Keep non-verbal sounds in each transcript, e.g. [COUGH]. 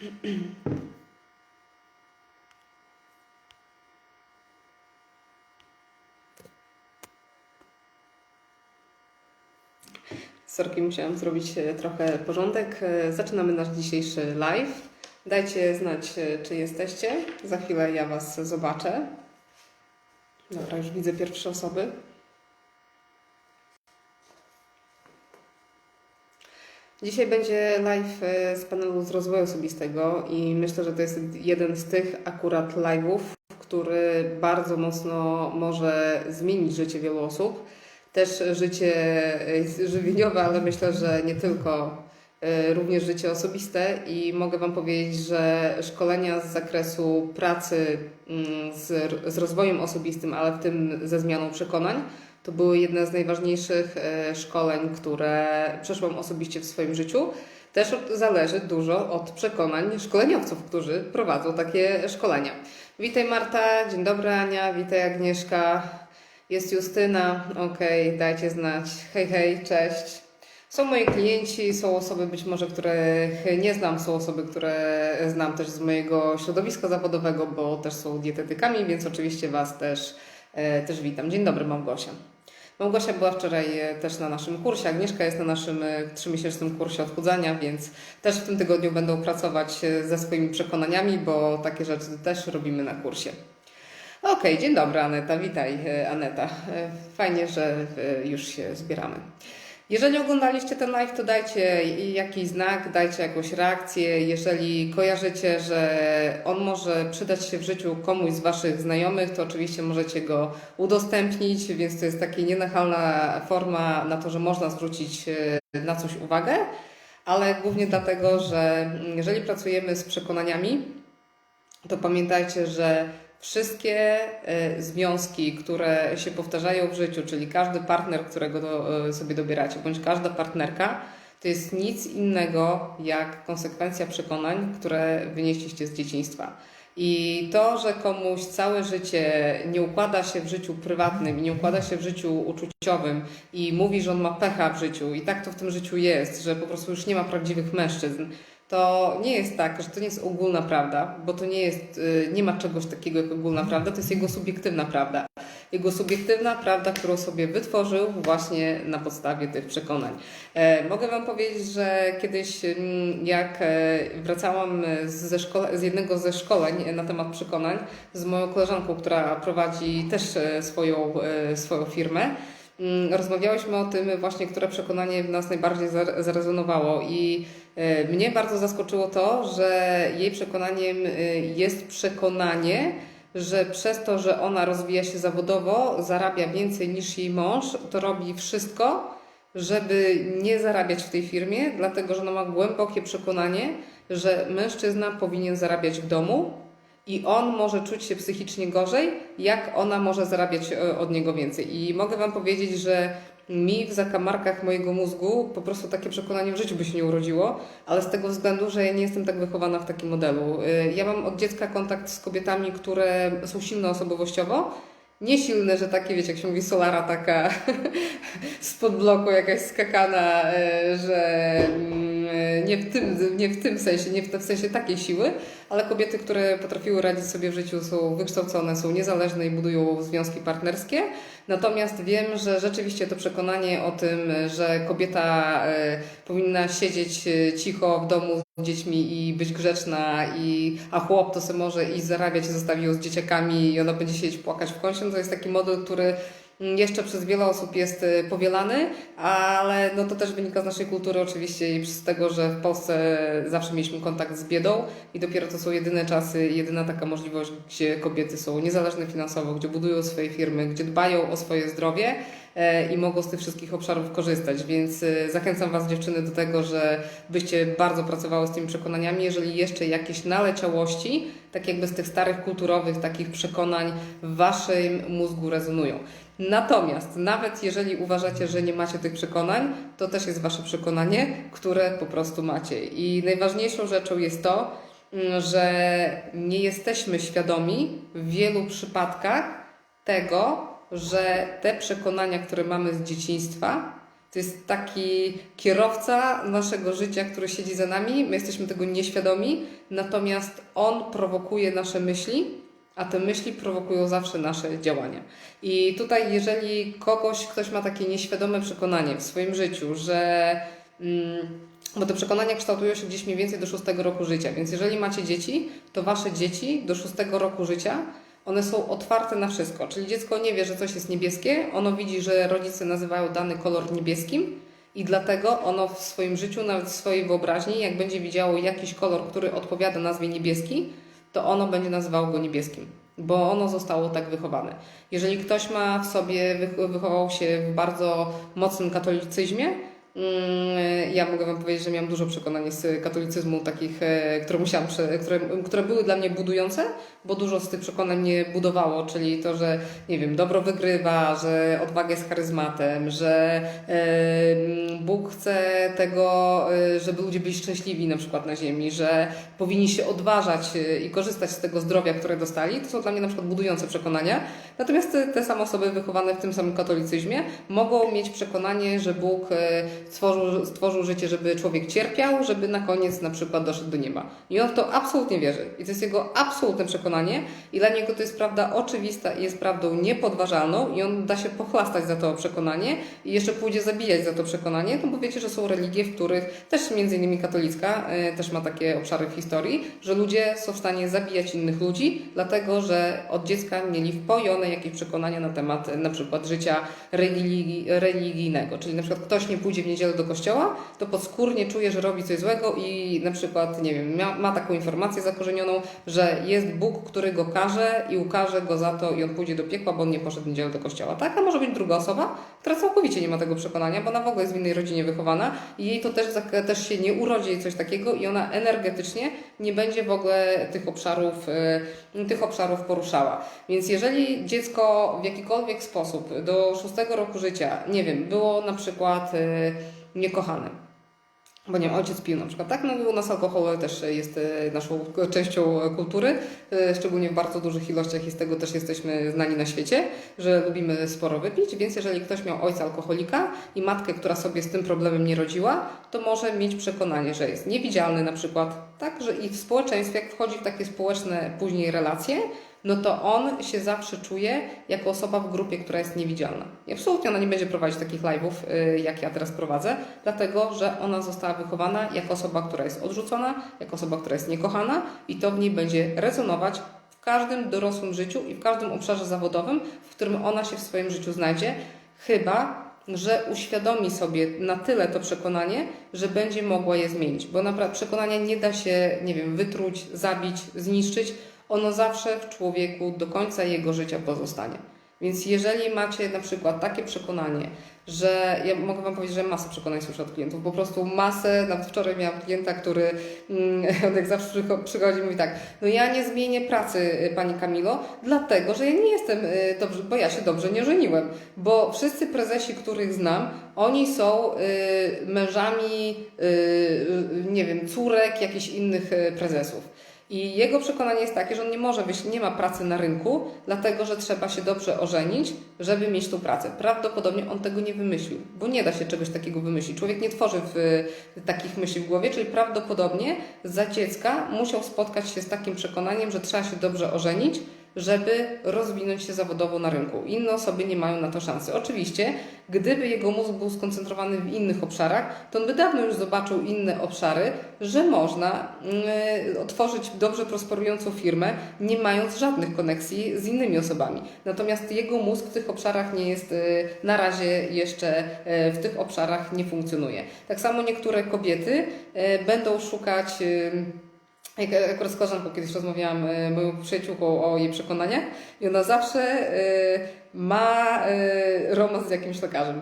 [CLEARS THROAT] Sorki, musiałam zrobić e, trochę porządek. E, Zaczynamy nasz dzisiejszy live. Dajcie znać, e, czy jesteście. Za chwilę ja Was zobaczę. Dobra, już widzę pierwsze osoby. Dzisiaj będzie live e, z panelu z rozwoju osobistego i myślę, że to jest jeden z tych akurat live'ów, który bardzo mocno może zmienić życie wielu osób. Też życie e, żywieniowe, ale myślę, że nie tylko, e, również życie osobiste i mogę Wam powiedzieć, że szkolenia z zakresu pracy mm, z, z rozwojem osobistym, ale w tym ze zmianą przekonań, to były jedne z najważniejszych e, szkoleń, które przeszłam osobiście w swoim życiu. Też zależy dużo od przekonań szkoleniowców, którzy prowadzą takie szkolenia. Witaj Marta, dzień dobry Ania, witaj Agnieszka, jest Justyna, okej, dajcie znać. Hej, hej, cześć. Są moi klienci, są osoby być może, których nie znam, są osoby, które znam też z mojego środowiska zawodowego, bo też są dietetykami, więc oczywiście Was też, e, też witam. Dzień dobry Małgosia. Małgosia była wczoraj e, też na naszym kursie, Agnieszka jest na naszym e, trzymiesięcznym kursie odchudzania, więc też w tym tygodniu będą pracować e, ze swoimi przekonaniami, bo takie rzeczy też robimy na kursie. Okej, dzień dobry Aneta, witaj Aneta. Fajnie, że już się zbieramy. Jeżeli oglądaliście ten live, to dajcie jakiś znak, dajcie jakąś reakcję. Jeżeli kojarzycie, że on może przydać się w życiu komuś z Waszych znajomych, to oczywiście możecie go udostępnić, więc to jest taka nienachalna forma na to, że można zwrócić e, na coś uwagę, ale głównie dlatego, że jeżeli pracujemy z przekonaniami, to pamiętajcie, że wszystkie e, związki, które się powtarzają w życiu, czyli każdy partner, którego e, sobie dobieracie, bądź każda partnerka, to jest nic innego jak konsekwencja przekonań, które wynieśliście z dzieciństwa. I to, że komuś całe życie nie układa się w życiu prywatnym nie układa się w życiu uczuciowym i mówi, że on ma pecha w życiu i tak to w tym życiu jest, że po prostu już nie ma prawdziwych mężczyzn, to nie jest tak, że to nie jest ogólna prawda, bo to nie jest, y, nie ma czegoś takiego jak ogólna prawda, to jest jego subiektywna prawda. Jego subiektywna prawda, którą sobie wytworzył właśnie na podstawie tych przekonań. E, mogę Wam powiedzieć, że kiedyś mm, jak e, wracałam ze szkole, z jednego ze szkoleń na temat przekonań z moją koleżanką, która prowadzi też e, swoją, e, swoją firmę, Mm, Rozmawiałyśmy o tym właśnie, które przekonanie w nas najbardziej zar- zarezonowało i e, mnie bardzo zaskoczyło to, że jej przekonaniem e, jest przekonanie, że przez to, że ona rozwija się zawodowo, zarabia więcej niż jej mąż, to robi wszystko, żeby nie zarabiać w tej firmie, dlatego że ona ma głębokie przekonanie, że mężczyzna powinien zarabiać w domu, i on może czuć się psychicznie gorzej, jak ona może zarabiać e, od niego więcej. I mogę Wam powiedzieć, że mi w zakamarkach mojego mózgu po prostu takie przekonanie w życiu by się nie urodziło, ale z tego względu, że ja nie jestem tak wychowana w takim modelu. E, Ja mam od dziecka kontakt z kobietami, które są silne osobowościowo, nie silne, że takie, wiecie, jak się mówi, solara taka [LAUGHS] spod bloku jakaś skakana, e, że mm, nie w tym, nie w tym sensie, nie w, w sensie takiej siły, ale kobiety, które potrafiły radzić sobie w życiu, są wykształcone, są niezależne i budują związki partnerskie. Natomiast wiem, że rzeczywiście to przekonanie o tym, że kobieta e, powinna siedzieć e, cicho w domu z dziećmi i być grzeczna, i, a chłop to se może iść zarabiać, zostawi ją z dzieciakami i ona będzie siedzieć płakać w kącie, no to jest taki model, który jeszcze przez wiele osób jest e, powielany, ale no to też wynika z naszej kultury oczywiście i z tego, że w Polsce zawsze mieliśmy kontakt z biedą i dopiero to są jedyne czasy, jedyna taka możliwość, gdzie kobiety są niezależne finansowo, gdzie budują swoje firmy, gdzie dbają o swoje zdrowie e, i mogą z tych wszystkich obszarów korzystać, więc e, zachęcam Was dziewczyny do tego, że byście bardzo pracowały z tymi przekonaniami, jeżeli jeszcze jakieś naleciałości, tak jakby z tych starych kulturowych takich przekonań w Waszym mózgu rezonują. Natomiast nawet jeżeli uważacie, że nie macie tych przekonań, to też jest Wasze przekonanie, które po prostu macie. I najważniejszą rzeczą jest to, mm, że nie jesteśmy świadomi w wielu przypadkach tego, że te przekonania, które mamy z dzieciństwa, To jest taki kierowca naszego życia, który siedzi za nami. My jesteśmy tego nieświadomi, natomiast on prowokuje nasze myśli, a te myśli prowokują zawsze nasze działania. I tutaj, jeżeli kogoś, ktoś ma takie nieświadome przekonanie w swoim życiu, że. Mm, bo te przekonania kształtują się gdzieś mniej więcej do szóstego roku życia, więc jeżeli macie dzieci, to wasze dzieci do szóstego roku życia one są otwarte na wszystko. Czyli dziecko nie wie, że coś jest niebieskie, ono widzi, że rodzice nazywają dany kolor niebieskim i dlatego ono w swoim życiu, nawet w swojej wyobraźni, jak będzie widziało jakiś kolor, który odpowiada nazwie niebieski, to ono będzie nazywało go niebieskim, bo ono zostało tak wychowane. Jeżeli ktoś ma w sobie, wych- wychował się w bardzo mocnym katolicyzmie, Ja mogę Wam powiedzieć, że miałam dużo przekonań z katolicyzmu, takich, e, które musiałam, które, które były dla mnie budujące, bo dużo z tych przekonań mnie budowało, czyli to, że nie wiem, dobro wygrywa, że odwaga jest charyzmatem, że e, Bóg chce tego, e, żeby ludzie byli szczęśliwi na przykład na ziemi, że powinni się odważać i korzystać z tego zdrowia, które dostali. To są dla mnie na przykład budujące przekonania. Natomiast te, same osoby wychowane w tym samym katolicyzmie mogą mieć przekonanie, że Bóg stworzył, stworzył życie, żeby człowiek cierpiał, żeby na koniec na przykład doszedł do nieba. I on w to absolutnie wierzy. I to jest jego absolutne przekonanie i dla niego to jest prawda oczywista i jest prawdą niepodważalną i on da się pochlastać za to przekonanie i jeszcze pójdzie zabijać za to przekonanie, no bo wiecie, że są religie, w których też między innymi katolicka e, też ma takie obszary w historii, że ludzie są w stanie zabijać innych ludzi, dlatego że od dziecka mieli wpojone jakieś przekonania na temat na przykład życia religijnego. Czyli na przykład ktoś nie pójdzie w niedzielę do kościoła, to podskórnie czuje, że robi coś złego i na przykład, nie wiem, ma, ma taką informację zakorzenioną, że jest Bóg, który go karze i ukaże go za to i on pójdzie do piekła, bo on nie poszedł w niedzielę do kościoła. Tak? A może być druga osoba, która całkowicie nie ma tego przekonania, bo ona w ogóle jest w innej rodzinie wychowana i jej to też, też się nie urodzi coś takiego i ona energetycznie nie będzie w ogóle tych obszarów, y, tych obszarów poruszała. Więc jeżeli dziecko w jakikolwiek sposób do szóstego roku życia, nie wiem, było na przykład y, niekochane, bo nie ojciec pił na przykład, tak? No u nas alkohol też jest e, naszą częścią kultury, e, szczególnie w bardzo dużych ilościach i z tego też jesteśmy znani na świecie, że lubimy sporo wypić, więc jeżeli ktoś miał ojca alkoholika i matkę, która sobie z tym problemem nie rodziła, to może mieć przekonanie, że jest niewidzialny na przykład, tak? Że i w społeczeństwie, jak wchodzi w takie społeczne później relacje, no to on się zawsze czuje jako osoba w grupie, która jest niewidzialna. I absolutnie ona nie będzie prowadzić takich live'ów, y, jak ja teraz prowadzę, dlatego że ona została wychowana jako osoba, która jest odrzucona, jako osoba, która jest niekochana i to w niej będzie rezonować w każdym dorosłym życiu i w każdym obszarze zawodowym, w którym ona się w swoim życiu znajdzie, chyba że uświadomi sobie na tyle to przekonanie, że będzie mogła je zmienić. Bo naprawdę przekonania nie da się, nie wiem, wytruć, zabić, zniszczyć. Ono zawsze w człowieku do końca jego życia pozostanie. Więc jeżeli macie na przykład takie przekonanie, że ja mogę Wam powiedzieć, że masę przekonań słyszę od klientów, po prostu masę, nawet wczoraj miałam klienta, który mm, [LAUGHS] on jak zawsze przycho- przychodzi i mówi tak, no ja nie zmienię pracy y, Pani Kamilo, dlatego, że ja nie jestem y, dobrze, bo ja się dobrze nie żeniłem, bo wszyscy prezesi, których znam, oni są y, mężami, nie wiem, córek jakichś innych prezesów. I jego przekonanie jest takie, że on nie może wyjść, nie ma pracy na rynku, dlatego że trzeba się dobrze ożenić, żeby mieć tą pracę. Prawdopodobnie on tego nie wymyślił, bo nie da się czegoś takiego wymyślić. Człowiek nie tworzy w, takich myśli w głowie, czyli prawdopodobnie za dziecka musiał spotkać się z takim przekonaniem, że trzeba się dobrze ożenić, żeby rozwinąć się zawodowo na rynku. Inne osoby nie mają na to szansy. Oczywiście, gdyby jego mózg był skoncentrowany w innych obszarach, to on by dawno już zobaczył inne obszary, że można mm, otworzyć dobrze prosperującą firmę, nie mając żadnych koneksji z innymi osobami. Natomiast jego mózg w tych obszarach nie jest, y, na razie jeszcze y, w tych obszarach nie funkcjonuje. Tak samo niektóre kobiety y, będą szukać. y, jak ja akurat z koleżanką kiedyś rozmawiałam, y, moją przyjaciółką o jej przekonaniach i ona zawsze y, ma y, romans z jakimś lekarzem.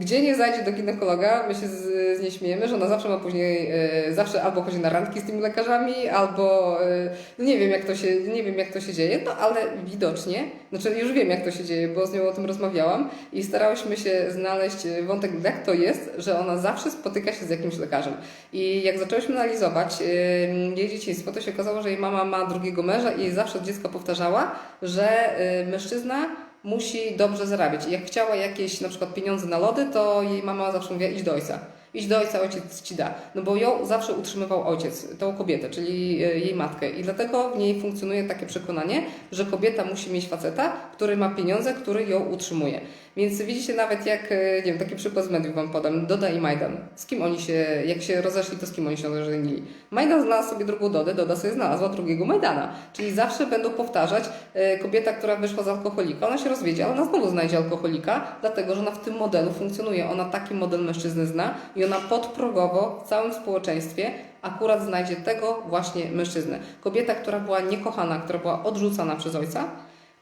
Gdzie nie zajdzie do ginekologa, my się z, z niej śmiejemy, że ona zawsze ma później, y, zawsze albo chodzi na randki z tymi lekarzami, albo y, nie wiem jak to się, nie wiem jak to się dzieje, no ale widocznie, znaczy już wiem jak to się dzieje, bo z nią o tym rozmawiałam i starałyśmy się znaleźć y, wątek, jak to jest, że ona zawsze spotyka się z jakimś lekarzem. I jak zaczęłyśmy analizować y, jej dzieciństwo, to się okazało, że jej mama ma drugiego męża i zawsze od dziecka powtarzała, że y, mężczyzna musi dobrze zarabiać. Jak chciała jakieś na przykład pieniądze na lody, to jej mama zawsze mówiła idź do ojca. Idź do ojca, ojciec ci da. No bo ją zawsze utrzymywał ojciec, tą kobietę, czyli e, jej matkę. I dlatego w niej funkcjonuje takie przekonanie, że kobieta musi mieć faceta, który ma pieniądze, który ją utrzymuje. Więc widzicie nawet jak, e, nie wiem, taki przykład z mediów wam podam, Doda i Majdan. Z kim oni się, jak się rozeszli, to z kim oni się rozeszli? Majdan znalazł sobie drugą Dodę, Doda sobie znalazła drugiego Majdana. Czyli zawsze będą powtarzać, e, kobieta, która wyszła z alkoholika, ona się rozwiedzie, ale ona znowu znajdzie alkoholika, dlatego że ona w tym modelu funkcjonuje. Ona taki model mężczyzny zna i ona podprogowo w całym społeczeństwie akurat znajdzie tego właśnie mężczyznę. Kobieta, która była niekochana, która była odrzucana przez ojca,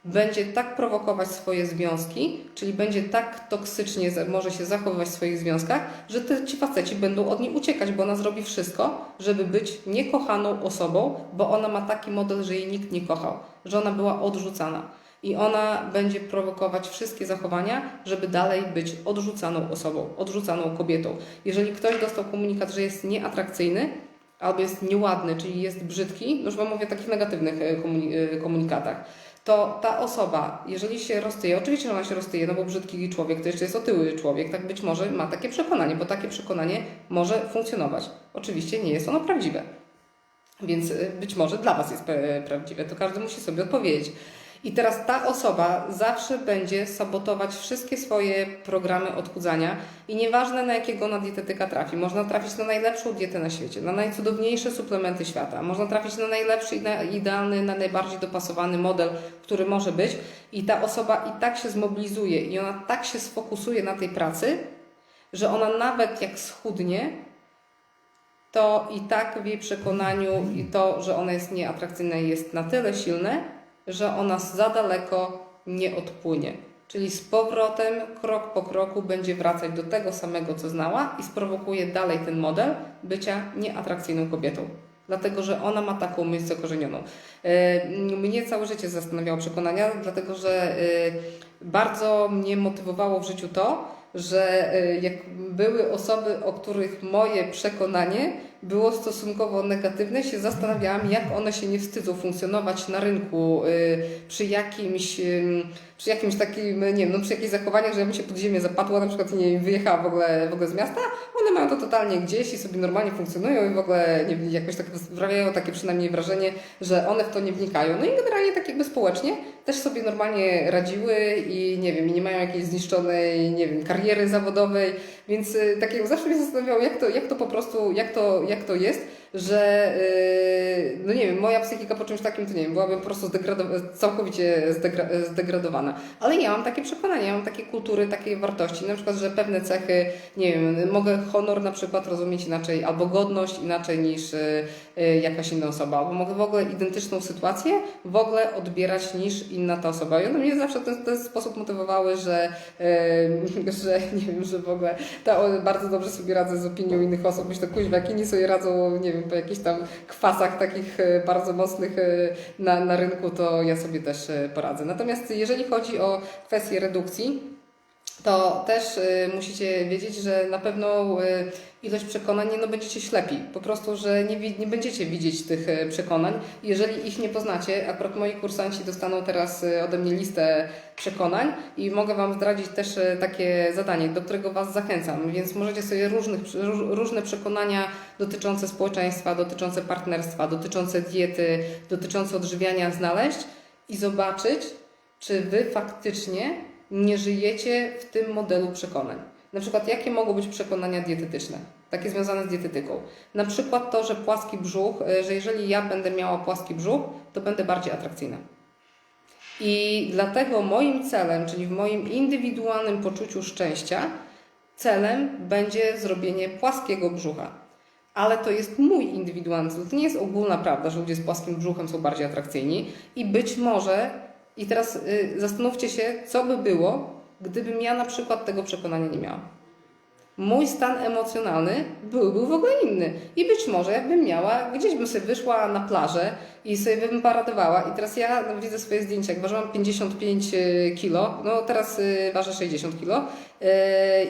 będzie tak prowokować swoje związki, czyli będzie tak toksycznie może się zachowywać w swoich związkach, że te, ci faceci będą od niej uciekać, bo ona zrobi wszystko, żeby być niekochaną osobą, bo ona ma taki model, że jej nikt nie kochał, że ona była odrzucana. I ona będzie prowokować wszystkie zachowania, żeby dalej być odrzucaną osobą, odrzucaną kobietą. Jeżeli ktoś dostał komunikat, że jest nieatrakcyjny, albo jest nieładny, czyli jest brzydki, no już Wam mówię o takich negatywnych e, e, komunikatach, to ta osoba, jeżeli się roztyje, oczywiście ona się roztyje, no bo brzydki człowiek to jeszcze jest otyły człowiek, tak być może ma takie przekonanie, bo takie przekonanie może funkcjonować. Oczywiście nie jest ono prawdziwe. Więc y, być może dla Was jest pra- prawdziwe, to każdy musi sobie odpowiedzieć. I teraz ta osoba zawsze będzie sabotować wszystkie swoje programy odchudzania i nieważne na jakiego ona dietetyka trafi. Można trafić na najlepszą dietę na świecie, na najcudowniejsze suplementy świata. Można trafić na najlepszy, idealny, na najbardziej dopasowany model, który może być i ta osoba i tak się zmobilizuje i ona tak się sfokusuje na tej pracy, że ona nawet jak schudnie, to i tak w jej przekonaniu i to, że ona jest nieatrakcyjna jest na tyle silne, że ona za daleko nie odpłynie. Czyli z powrotem, krok po kroku będzie wracać do tego samego, co znała i sprowokuje dalej ten model bycia nieatrakcyjną kobietą. Dlatego, że ona ma taką myśl zakorzenioną. E, Mnie całe życie zastanawiało przekonania, dlatego że e, bardzo mnie motywowało w życiu to, że e, jak były osoby, o których moje przekonanie było stosunkowo negatywne, się zastanawiałam, jak one się nie wstydzą funkcjonować na rynku y, przy jakimś, przy jakimś takim, nie wiem, no przy jakichś zachowaniach, że ja bym się pod ziemię zapadła, na przykład i nie wyjechała w ogóle, w ogóle z miasta, one mają to totalnie gdzieś i sobie normalnie funkcjonują i w ogóle nie jakoś tak sprawiają takie przynajmniej wrażenie, że one w to nie wnikają. No i generalnie tak jakby społecznie też sobie normalnie radziły i nie wiem, nie mają jakiejś zniszczonej, nie wiem, kariery zawodowej, więc y, tak jak zawsze mnie zastanawiało, jak to, jak to po prostu, jak to, jak to jest, że yy, no nie wiem, moja psychika po czymś takim, to nie wiem, byłaby po prostu całkowicie zdegra- zdegradowana. Ale ja mam takie przekonania, ja mam takie kultury, takie wartości, na przykład, że pewne cechy, nie wiem, mogę honor na przykład rozumieć inaczej, albo godność inaczej niż yy, yy, jakaś inna osoba, albo mogę w ogóle identyczną sytuację w ogóle odbierać niż inna ta osoba. I one mnie zawsze w ten, ten sposób motywowały, że, [LAUGHS] że nie wiem, że w ogóle ta, bardzo dobrze sobie radzę z opinią innych osób. Myślę, kuźwa, jak inni sobie radzą, nie wiem, po jakichś tam kwasach takich e, bardzo mocnych e, na, na rynku, to ja sobie też e, poradzę. Natomiast jeżeli chodzi o kwestię redukcji, to też y, musicie wiedzieć, że na pewno y, ilość przekonań no, będziecie ślepi. Po prostu, że nie, nie będziecie widzieć tych y, przekonań. Jeżeli ich nie poznacie, akurat moi kursanci dostaną teraz ode mnie listę przekonań i mogę Wam zdradzić też takie zadanie, do którego Was zachęcam. Więc możecie sobie różnych, ró- różne przekonania dotyczące społeczeństwa, dotyczące partnerstwa, dotyczące diety, dotyczące odżywiania znaleźć i zobaczyć, czy Wy faktycznie nie żyjecie w tym modelu przekonań. Na przykład, jakie mogą być przekonania dietetyczne, takie związane z dietetyką? Na przykład to, że płaski brzuch, y, że jeżeli ja będę miała płaski brzuch, to będę bardziej atrakcyjna. I dlatego moim celem, czyli w moim indywidualnym poczuciu szczęścia, celem będzie zrobienie płaskiego brzucha. Ale to jest mój indywidualny cel. To nie jest ogólna prawda, że ludzie z płaskim brzuchem są bardziej atrakcyjni. I być może, i teraz y, zastanówcie się, co by było, gdybym ja na przykład tego przekonania nie miała. mój stan emocjonalny był, był w ogóle inny. I być może jakbym miała, gdzieś bym sobie wyszła na plażę i sobie bym paradowała i teraz ja no, widzę swoje zdjęcia, jak ważyłam 55 kilo, no teraz y, ważę 60 kilo yy,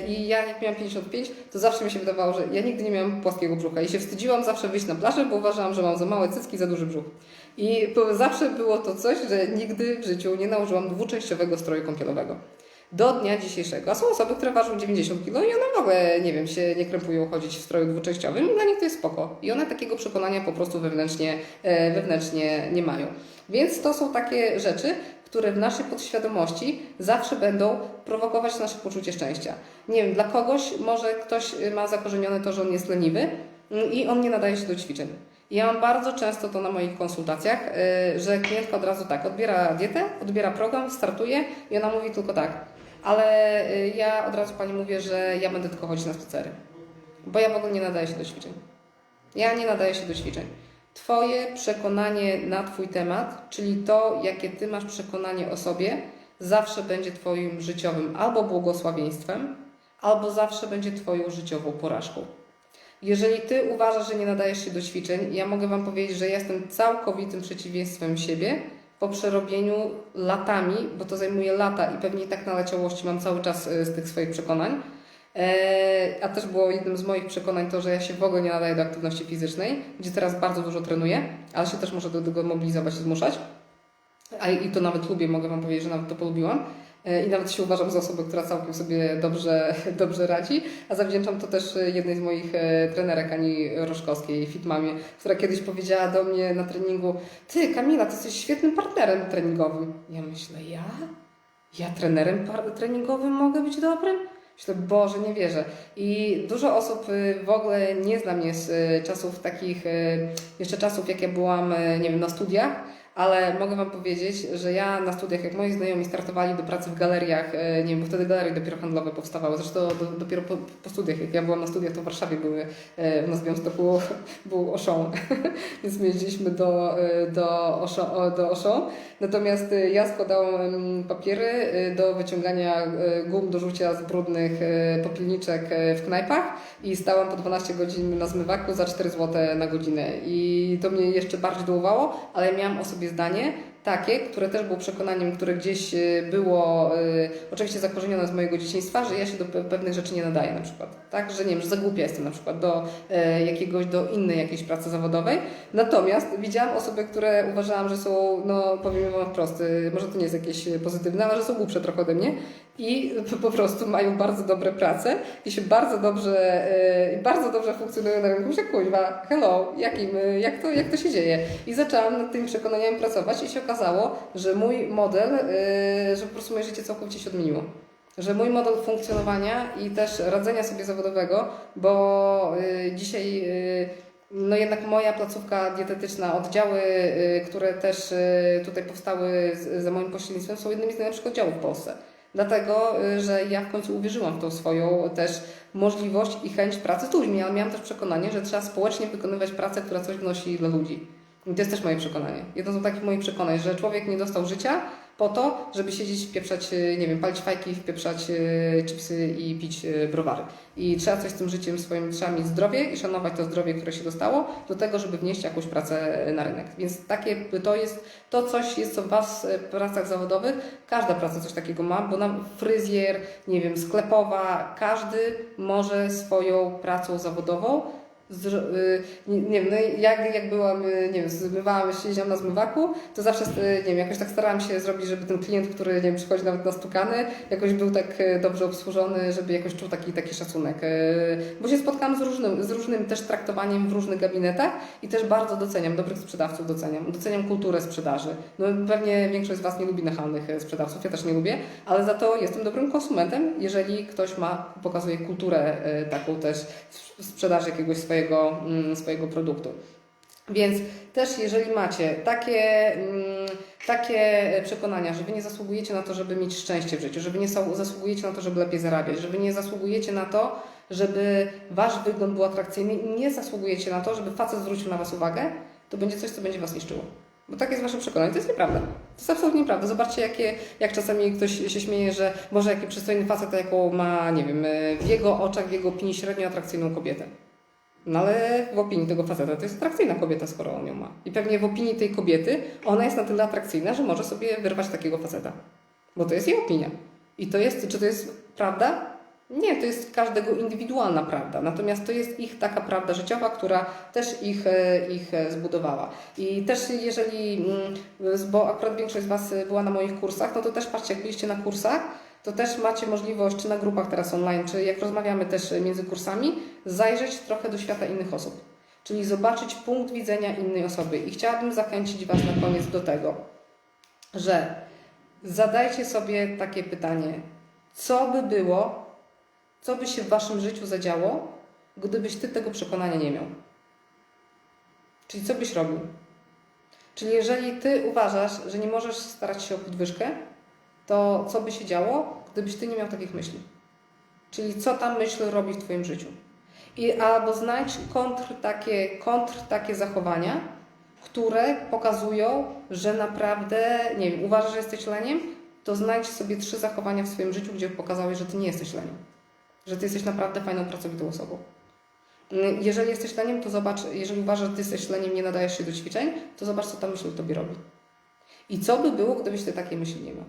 i ja jak miałam 55, to zawsze mi się wydawało, że ja nigdy nie miałam płaskiego brzucha i się wstydziłam zawsze wyjść na plażę, bo uważałam, że mam za małe cycki, za duży brzuch. I zawsze było to coś, że nigdy w życiu nie nałożyłam dwuczęściowego stroju kąpielowego. Do dnia dzisiejszego. A są osoby, które ważą 90 kg i one w ogóle, nie wiem, się nie krępują chodzić w stroju dwuczęściowym. Dla nich to jest spoko. I one takiego przekonania po prostu wewnętrznie, e, wewnętrznie nie mają. Więc to są takie rzeczy, które w naszej podświadomości zawsze będą prowokować nasze poczucie szczęścia. Nie wiem, dla kogoś może ktoś ma zakorzenione to, że on jest leniwy mm, i on nie nadaje się do ćwiczeń. Ja mam bardzo często to na moich konsultacjach, y, że klientka od razu tak, odbiera dietę, odbiera program, startuje i ona mówi tylko tak, ale y, ja od razu Pani mówię, że ja będę tylko chodzić na spacery, bo ja w ogóle nie nadaję się do ćwiczeń. Ja nie nadaję się do ćwiczeń. Twoje przekonanie na Twój temat, czyli to, jakie Ty masz przekonanie o sobie, zawsze będzie Twoim życiowym albo błogosławieństwem, albo zawsze będzie Twoją życiową porażką. Jeżeli Ty uważasz, że nie nadajesz się do ćwiczeń, ja mogę Wam powiedzieć, że jestem całkowitym przeciwieństwem siebie po przerobieniu latami, bo to zajmuje lata i pewnie i tak na leciałości mam cały czas y, z tych swoich przekonań. Eee, A też było jednym z moich przekonań to, że ja się w ogóle nie nadaję do aktywności fizycznej, gdzie teraz bardzo dużo trenuję, ale się też muszę do tego mobilizować i zmuszać. A i to nawet lubię, mogę Wam powiedzieć, że nawet to polubiłam. E, I nawet się uważam za osobę, która całkiem sobie dobrze, [LAUGHS] dobrze radzi, a zawdzięczam to też jednej z moich e, trenerek, Ani Roszkowskiej, Fitmamie, która kiedyś powiedziała do mnie na treningu Ty Kamila, ty jesteś świetnym partnerem treningowym. Ja myślę, ja? Ja trenerem treningowym mogę być dobrym? Myślę, Boże, nie wierzę. I dużo osób w ogóle nie zna mnie z czasów takich, jeszcze czasów, jak ja byłam, nie wiem, na studiach, ale mogę Wam powiedzieć, że ja na studiach, jak moi znajomi startowali do pracy w galeriach, e, nie wiem, bo wtedy galerie dopiero handlowe powstawały, zresztą do, dopiero po, po studiach, jak ja byłam na studiach, to w Warszawie były, e, w nas [LAUGHS] Białymstoku był Auchan, [LAUGHS] więc my jeździliśmy do, e, do, Auchan, o, do Auchan. Natomiast ja składałam papiery do wyciągania gum do rzucia z brudnych popielniczek w knajpach i stałam po 12 godzin na zmywaku za 4 zł na godzinę. I to mnie jeszcze bardziej dołowało, ale miałam o sobie zdanie takie, które też było przekonaniem, które gdzieś y, było y, oczywiście zakorzenione z mojego dzieciństwa, że ja się do pe- pewnych rzeczy nie nadaję na przykład, tak, że nie wiem, że za głupia jestem na przykład do e, jakiegoś, do innej jakiejś pracy zawodowej, natomiast widziałam osoby, które uważałam, że są, no powiem Wam wprost, y, może to nie jest jakieś y, pozytywne, ale że są głupsze trochę ode mnie i po prostu mają bardzo dobre prace i się bardzo dobrze, y, bardzo dobrze funkcjonują na rynku. Myślę, kuźwa, hello, jakim, y, jak, to, jak to się dzieje? I zaczęłam nad tymi przekonaniami pracować i się okazało, że mój model, y, że po prostu moje życie całkowicie się odmieniło. Że mój model funkcjonowania i też radzenia sobie zawodowego, bo dzisiaj no jednak moja placówka dietetyczna, oddziały, które też tutaj powstały za moim pośrednictwem, są jednymi z najlepszych oddziałów w Polsce. Dlatego, y, że ja w końcu uwierzyłam w tą swoją też możliwość i chęć pracy z ludźmi, ale miałam też przekonanie, że trzeba społecznie wykonywać pracę, która coś wnosi dla ludzi. I to jest też moje przekonanie. Jedno z takich moich przekonań, że człowiek nie dostał życia po to, żeby siedzieć, wpieprzać, y, nie wiem, palić fajki, wpieprzać y, chipsy i pić y, browary. I trzeba coś z tym życiem swoim, trzeba mieć zdrowie i szanować to zdrowie, które się dostało, do tego, żeby wnieść jakąś pracę na rynek. Więc takie, to jest, to coś jest co w Was y, w pracach zawodowych, każda praca coś takiego ma, bo nam fryzjer, nie wiem, sklepowa, każdy może swoją pracą zawodową Y, nie, wiem, no jak, jak byłam, y, nie wiem, zmywałam, siedziałam na zmywaku, to zawsze, y, nie wiem, jakoś tak starałam się zrobić, żeby ten klient, który, nie wiem, przychodzi nawet na stukany, jakoś był tak dobrze obsłużony, żeby jakoś czuł taki, taki szacunek. Bo się spotkałam z różnym, z różnym też traktowaniem w różnych gabinetach i też bardzo doceniam, dobrych sprzedawców doceniam, doceniam kulturę sprzedaży. No pewnie większość z Was nie lubi nachalnych sprzedawców, ja też nie lubię, ale za to jestem dobrym konsumentem, jeżeli ktoś ma, pokazuje kulturę taką też sprzedaży jakiegoś swojego, mm, swojego produktu. Więc też jeżeli macie takie, mm, takie przekonania, że wy nie zasługujecie na to, żeby mieć szczęście w życiu, że wy nie zasługujecie na to, żeby lepiej zarabiać, że wy nie zasługujecie na to, żeby wasz wygląd był atrakcyjny i nie zasługujecie na to, żeby facet zwrócił na was uwagę, to będzie coś, co będzie was niszczyło. Bo takie jest wasze przekonanie. To jest nieprawda. To jest absolutnie nieprawda. Zobaczcie, jakie, jak czasami ktoś się śmieje, że może jaki przystojny facet, jaką ma, nie wiem, w jego oczach, w jego opinii średnio atrakcyjną kobietę. No ale w opinii tego faceta to jest atrakcyjna kobieta, skoro on ją ma. I pewnie w opinii tej kobiety ona jest na tyle atrakcyjna, że może sobie wyrwać takiego faceta. Bo to jest jej opinia. I to jest, czy to jest prawda? Nie, to jest każdego indywidualna prawda. Natomiast to jest ich taka prawda życiowa, która też ich, e, ich e, zbudowała. I też jeżeli, mm, bo akurat większość z Was była na moich kursach, no to też patrzcie, jak byliście na kursach, to też macie możliwość, czy na grupach teraz online, czy jak rozmawiamy też między kursami, zajrzeć trochę do świata innych osób. Czyli zobaczyć punkt widzenia innej osoby. I chciałabym zachęcić Was na koniec do tego, że zadajcie sobie takie pytanie: co by było, co by się w Waszym życiu zadziało, gdybyś Ty tego przekonania nie miał? Czyli co byś robił? Czyli jeżeli Ty uważasz, że nie możesz starać się o podwyżkę, to co by się działo, gdybyś Ty nie miał takich myśli? Czyli co ta myśl robi w Twoim życiu? I albo znajdź kontr takie, kontr takie zachowania, które pokazują, że naprawdę, nie wiem, uważasz, że jesteś leniem, to znajdź sobie trzy zachowania w swoim życiu, gdzie pokazałeś, że Ty nie jesteś leniem. Że Ty jesteś naprawdę fajną, pracowitą osobą. Jeżeli jesteś leniem, to zobacz, jeżeli uważasz, że Ty jesteś leniem, nie nadajesz się do ćwiczeń, to zobacz, co ta myśl Tobie robi. I co by było, gdybyś Ty takiej myśli nie miał.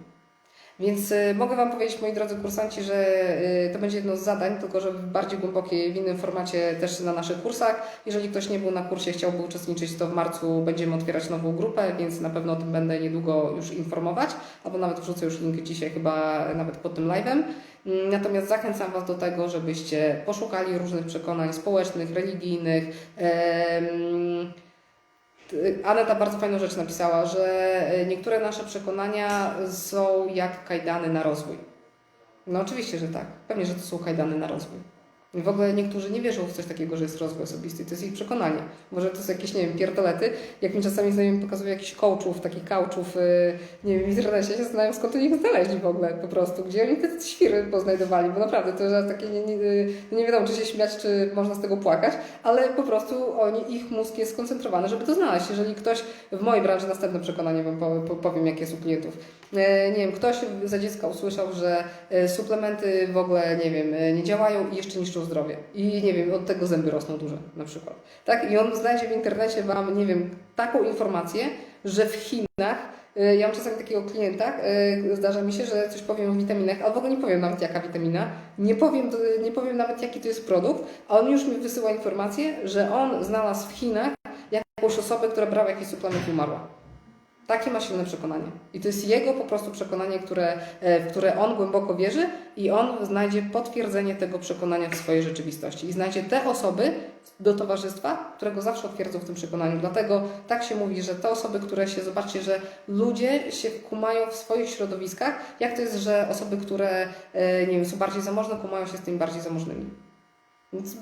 Więc y, mogę Wam powiedzieć, moi drodzy kursanci, że y, to będzie jedno z zadań, tylko że w bardziej głębokiej, w innym formacie też na naszych kursach. Jeżeli ktoś nie był na kursie, chciałby uczestniczyć, to w marcu będziemy otwierać nową grupę, więc na pewno o tym będę niedługo już informować, albo nawet wrzucę już link dzisiaj chyba nawet pod tym live'em. Natomiast zachęcam Was do tego, żebyście poszukali różnych przekonań społecznych, religijnych. em, Aneta bardzo fajną rzecz napisała, że e, niektóre nasze przekonania są jak kajdany na rozwój. No oczywiście, że tak. Pewnie, że to są kajdany na rozwój. W ogóle niektórzy nie wierzą w coś takiego, że jest rozwój osobisty. To jest ich przekonanie. Może to są jakieś, nie wiem, pierdolety. Jak mi czasami znajomi pokazują jakichś coachów, takich couchów, yy, nie wiem, w internecie, się zastanawiam skąd oni ich znaleźli w ogóle po prostu. Gdzie oni te świry poznajdowali, bo naprawdę to jest takie, nie, nie, yy, nie wiadomo, czy się śmiać, czy można z tego płakać, ale po prostu oni, ich mózg jest skoncentrowany, żeby to znaleźć. Jeżeli ktoś w mojej branży, następne przekonanie Wam po- po- powiem, jakie jest u klientów. E, Nie wiem, ktoś za dziecka usłyszał, że e, suplementy w ogóle, nie wiem, e, nie działają i jeszcze niszczą zdrowie. I nie wiem, od tego zęby rosną duże na przykład. Tak? I on znajdzie w internecie Wam, nie wiem, taką informację, że w Chinach ja mam czasami takiego klienta, zdarza mi się, że coś powiem o witaminach, albo nie powiem nawet jaka witamina, nie powiem, nie powiem nawet jaki to jest produkt, a on już mi wysyła informację, że on znalazł w Chinach jakąś osobę, która brała jakiś suplement i umarła. Takie ma silne przekonanie. I to jest jego po prostu przekonanie, które, e, w które on głęboko wierzy i on znajdzie potwierdzenie tego przekonania w swojej rzeczywistości. I znajdzie te osoby do towarzystwa, które go zawsze potwierdzą w tym przekonaniu. Dlatego tak się mówi, że te osoby, które się, zobaczcie, że ludzie się kumają w swoich środowiskach, jak to jest, że osoby, które, e, nie wiem, są bardziej zamożne, kumają się z tymi bardziej zamożnymi.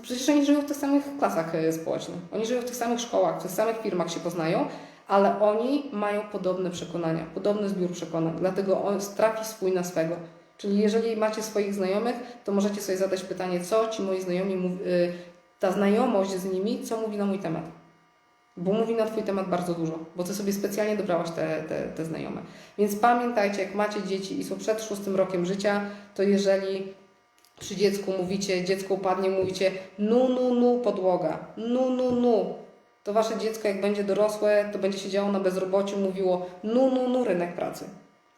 Przecież oni żyją w tych samych klasach e, społecznych. Oni żyją w tych samych szkołach, w tych samych firmach się poznają, ale oni mają podobne przekonania, podobny zbiór przekonań, dlatego on trafi swój na swego. Czyli jeżeli macie swoich znajomych, to możecie sobie zadać pytanie, co ci moi znajomi, y, ta znajomość z nimi, co mówi na mój temat. Bo mówi na Twój temat bardzo dużo, bo Ty sobie specjalnie dobrałaś te, te, te znajome. Więc pamiętajcie, jak macie dzieci i są przed szóstym rokiem życia, to jeżeli przy dziecku mówicie, dziecko upadnie, mówicie nu, nu, nu, podłoga, nu, nu, nu, to wasze dziecko, jak będzie dorosłe, to będzie siedziało na bezrobociu, mówiło nu, nu, nu, rynek pracy.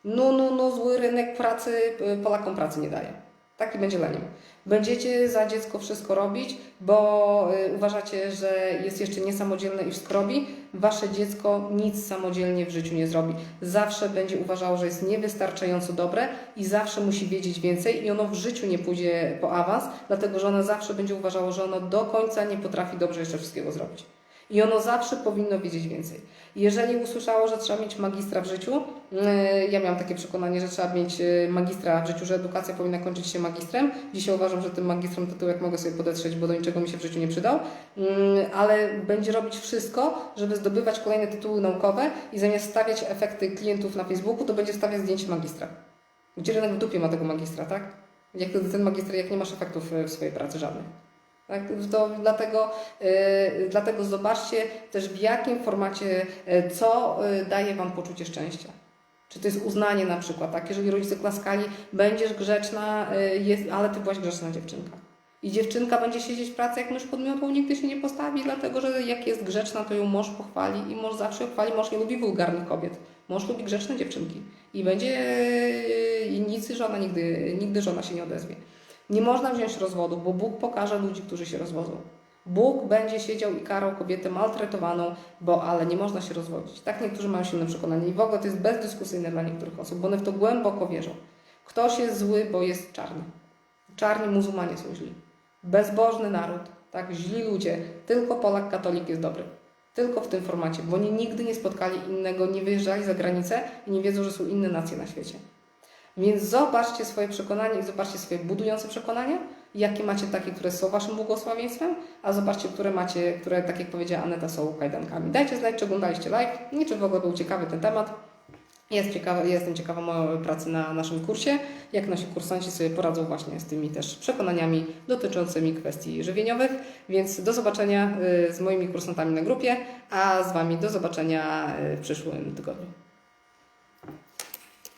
Nu, nu, nu, zły rynek pracy, y, Polakom pracy nie daje. Taki będzie leniem. Będziecie za dziecko wszystko robić, bo y, uważacie, że jest jeszcze niesamodzielne i wszystko robi. Wasze dziecko nic samodzielnie w życiu nie zrobi. Zawsze będzie uważało, że jest niewystarczająco dobre i zawsze musi wiedzieć więcej i ono w życiu nie pójdzie po awans, dlatego że ono zawsze będzie uważało, że ono do końca nie potrafi dobrze jeszcze wszystkiego zrobić. I ono zawsze powinno wiedzieć więcej. Jeżeli usłyszało, że trzeba mieć magistra w życiu, yy, ja miałam takie przekonanie, że trzeba mieć yy, magistra w życiu, że edukacja powinna kończyć się magistrem. Dzisiaj uważam, że tym magistrem tytułek mogę sobie podetrzeć, bo do niczego mi się w życiu nie przydał, Yy, ale będzie robić wszystko, żeby zdobywać kolejne tytuły naukowe i zamiast stawiać efekty klientów na Facebooku, to będzie stawiać zdjęcie magistra. Gdzie rynek w dupie ma tego magistra, tak? Jak ten magister, jak nie masz efektów yy, w swojej pracy żadnych. Tak? To dlatego, y, dlatego zobaczcie też w jakim formacie, y, co y, daje Wam poczucie szczęścia. Czy to jest uznanie na przykład, tak? Jeżeli rodzice klaskali, będziesz grzeczna, jest, ale ty byłaś grzeczna dziewczynka. I dziewczynka będzie siedzieć w pracy jak mysz pod miotłą, nigdy się nie postawi, dlatego że jak jest grzeczna, to ją mąż pochwali i mąż zawsze ją chwali. Mąż nie lubi wulgarnych kobiet. Mąż lubi grzeczne dziewczynki. I będzie nic żona nigdy, nigdy żona się nie odezwie. Nie można wziąć rozwodu, bo Bóg pokaże ludzi, którzy się rozwodzą. Bóg będzie siedział i karał kobietę maltretowaną, bo ale nie można się rozwodzić. Tak niektórzy mają silne przekonanie i w ogóle to jest bezdyskusyjne dla niektórych osób, bo one w to głęboko wierzą. Ktoś jest zły, bo jest czarny. Czarni muzułmanie są źli. Bezbożny naród, tak, źli ludzie. Tylko Polak katolik jest dobry. Tylko w tym formacie, bo oni nigdy nie spotkali innego, nie wyjeżdżali za granicę i nie wiedzą, że są inne nacje na świecie. Więc zobaczcie swoje przekonanie i zobaczcie swoje budujące przekonania, jakie macie takie, które są waszym błogosławieństwem, a zobaczcie, które macie, które, tak jak powiedziała Aneta, są kajdankami. Dajcie znać, czy oglądaliście live i czy w ogóle był ciekawy ten temat. Jest ciekawa, jestem ciekawa mojej pracy na naszym kursie, jak nasi kursanci sobie poradzą właśnie z tymi też przekonaniami dotyczącymi kwestii żywieniowych. Więc do zobaczenia y, z moimi kursantami na grupie, a z Wami do zobaczenia y, w przyszłym tygodniu.